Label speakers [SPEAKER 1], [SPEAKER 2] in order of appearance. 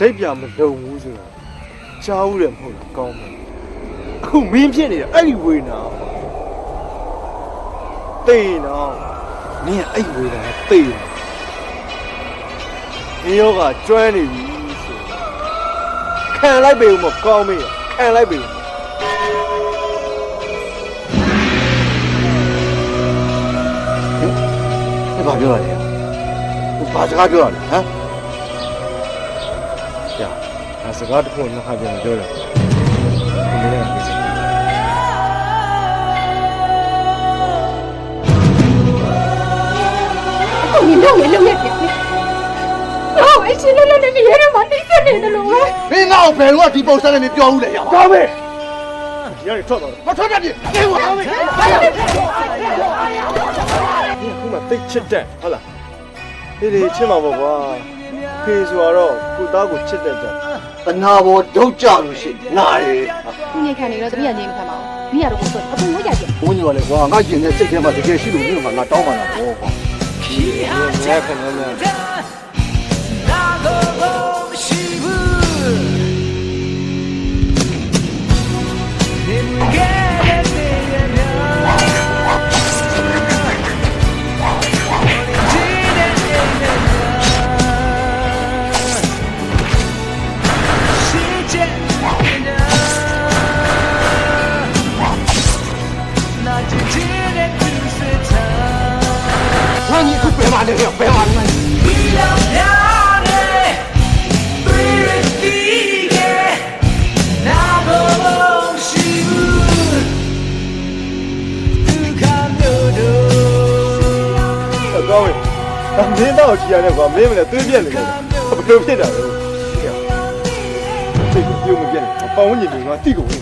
[SPEAKER 1] ဒိတ်ပြမလုံဘူးဆိုတာကြားဦးတယ်မဟုတ်လားကောင်းမယ်အခုမင်းဖြစ်နေတာအဲ့ဒီဝေနာတိတ်နော်နင်ကအဲ့ဒီဝေနာတိတ်နေယောကကျွမ်းနေပြီဆိုခံလိုက်ပေဦးမကောင်းမေးခံလိုက်ပေဦး
[SPEAKER 2] 你ဘာပြောရလဲ။ဘာစကားပြောရလဲဟမ်။
[SPEAKER 1] ကြာ။ ဒါစကားတစ်ခုနှစ်ခါပြန်ပြောတယ်။ဒီနေ့ကပြစီ
[SPEAKER 3] ကိုမြင်တော့လေလုံးနဲ့ဖြစ်ဖြစ်ဟောအချင်းလုံးလုံးနဲ့ရဲရမှာတိတ်ဆက်နေတယ်လို့ပဲ။
[SPEAKER 2] မင်းငါ့ကိုဘယ်တော့ဒီပုံစံနဲ့မပြောဘူးလေရပါ
[SPEAKER 1] ကောင်းမေး။ရရထွက်သွားတယ်။
[SPEAKER 2] မထွက်တတ်ပြီ။အေးဝါမင်း။
[SPEAKER 1] ဒီခုမှတိတ်ချစ်တဲ့ဟုတ်လား။ဒီလေချစ်မှာပေါ့ကွာ။ဖေဆိုတော့ကိုသားကိုချစ်တဲ့ကြ တယ်။
[SPEAKER 2] တနာဘောဒုတ်ကြလို့ရှိရင်နားတယ်
[SPEAKER 3] ငိတ်ခံနေတော့တမီးကနေမခံပါဘူးမိရတော့ကိုဆိုအကုန်ဝတ်ကြတယ်။
[SPEAKER 2] ဘုန်းကြီးကလည်းကွာငါကျင်တဲ့စိတ်ထဲမှာတကယ်ရှိလို့မင်းကငါတောင်းပါလားဟောကွာ။
[SPEAKER 1] ဒီငါခဏနဲ့။
[SPEAKER 2] ငါညီအခုဘယ်မှာလဲဘယ်မှာလဲ
[SPEAKER 1] အကောင်းမေး။ဒါမင်းတော့ကြည်ရတယ်ကွာမင်းမလည်းသွေးပြက်နေတယ်။ဘယ်လိုဖြစ်တာလဲ။စိတ်ကိုပြုံးမပြက်နဲ့။ပေါင်းဝင်နေငါတိကုန်နေ